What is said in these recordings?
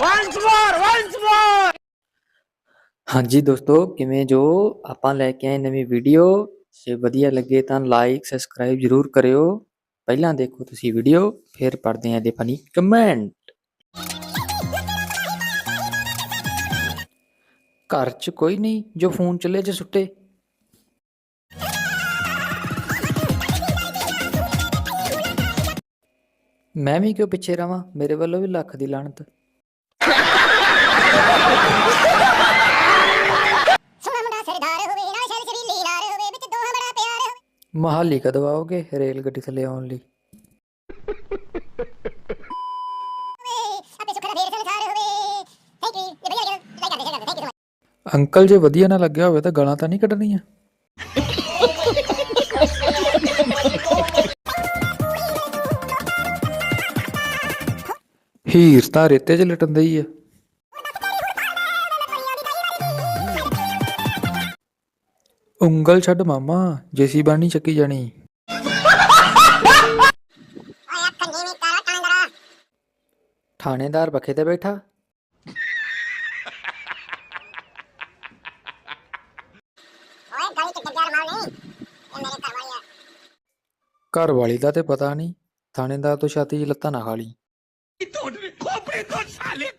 once more once more! ਹਾਂਜੀ ਦੋਸਤੋ, ਕਿਵੇਂ ਜੋ ਆਪਾਂ ਲੈ ਕੇ ਆਏ ਨਵੀਂ ਵੀਡੀਓ ਜੇ ਵਧੀਆ ਲੱਗੇ ਤਾਂ ਲਾਈਕ ਸਬਸਕ੍ਰਾਈਬ ਜਰੂਰ ਕਰਿਓ। ਪਹਿਲਾਂ ਦੇਖੋ ਤੁਸੀਂ ਵੀਡੀਓ ਫਿਰ ਪੜ੍ਹਦੇ ਆਂ ਇਹਦੇ ਫਨੀ ਕਮੈਂਟ ਘਰ 'ਚ ਕੋਈ ਨਹੀਂ ਜੋ ਫੋਨ ਚੱਲੇ 'ਚ ਸੁੱਟੇ। ਮੈਂ ਵੀ ਕਿਉਂ ਪਿੱਛੇ ਰਵਾਂ? ਮੇਰੇ ਵੱਲੋਂ ਵੀ ਲੱਖ ਦੀ ਲਾਹਨਤ। ਮਹਾਲੀ ਕਦੋਂ ਆਓਗੇ ਰੇਲ ਗੱਡੀ ਥੱਲੇ ਆਉਣ ਲਈ? ਅੰਕਲ ਜੇ ਵਧੀਆ ਨਾ ਲੱਗਿਆ ਹੋਵੇ ਤਾਂ ਗਾਲਾਂ ਤਾਂ ਨਹੀਂ ਕੱਢਣੀਆਂ। ਹੀਰ ਤਾਂ ਰੇਤੇ 'ਚ ਲਟੰਦਾ ਹੀ ਆ। ਉਂਗਲ ਛੱਡ ਮਾਮਾ ਜੇਸੀ ਬਾਣੀ ਚੱਕੀ ਜਾਣੀ। ਥਾਣੇਦਾਰ ਬੱਖੇ ਤੇ ਬੈਠਾ। ਓਏ ਘਰ ਵਾਲੀ ਦਾ ਤੇ ਪਤਾ ਨਹੀਂ, ਥਾਣੇਦਾਰ ਤੋਂ ਛਾਤੀ 'ਚ ਲੱਤਾਂ ਨਾ ਖਾ ਲਈ। खोपड़ी तो साले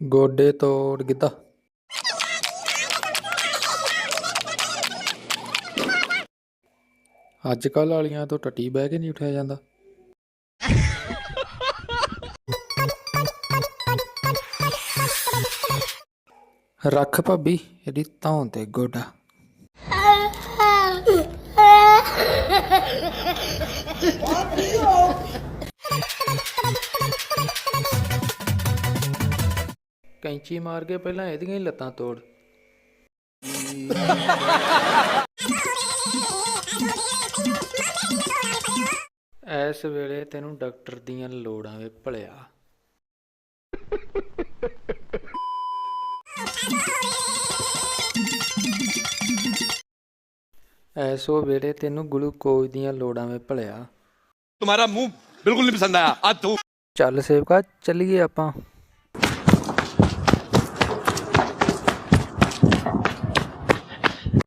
ਗੋਡੇ ਤੋੜ ਗਿੱਧਾ ਅੱਜ ਕੱਲ ਵਾਲੀਆਂ ਤੋਂ ਟੱਟੀ ਬਹਿ ਕੇ ਨਹੀਂ ਉਠਿਆ ਜਾਂਦਾ ਰੱਖ ਭਾਬੀ ਇਹਦੀ ਧੌਣ ਤੇ ਗੋਡਾ ਕੈਂਚੀ ਮਾਰ ਕੇ ਪਹਿਲਾਂ ਇਹਦੀਆਂ ਹੀ ਲੱਤਾਂ ਤੋੜ ਐਸ ਵੇਲੇ ਤੈਨੂੰ ਡਾਕਟਰ ਦੀਆਂ ਲੋੜਾਂ ਵੇ ਭਲਿਆ ਐਸੋ ਵੇਲੇ ਤੈਨੂੰ ਗਲੂਕੋਜ਼ ਦੀਆਂ ਲੋੜਾਂ ਵੇ ਭਲਿਆ तुम्हारा मुंह बिल्कुल नहीं पसंद आया आज तू ਚੱਲ ਸੇਵਕਾ ਚੱਲੀਏ ਆਪਾਂ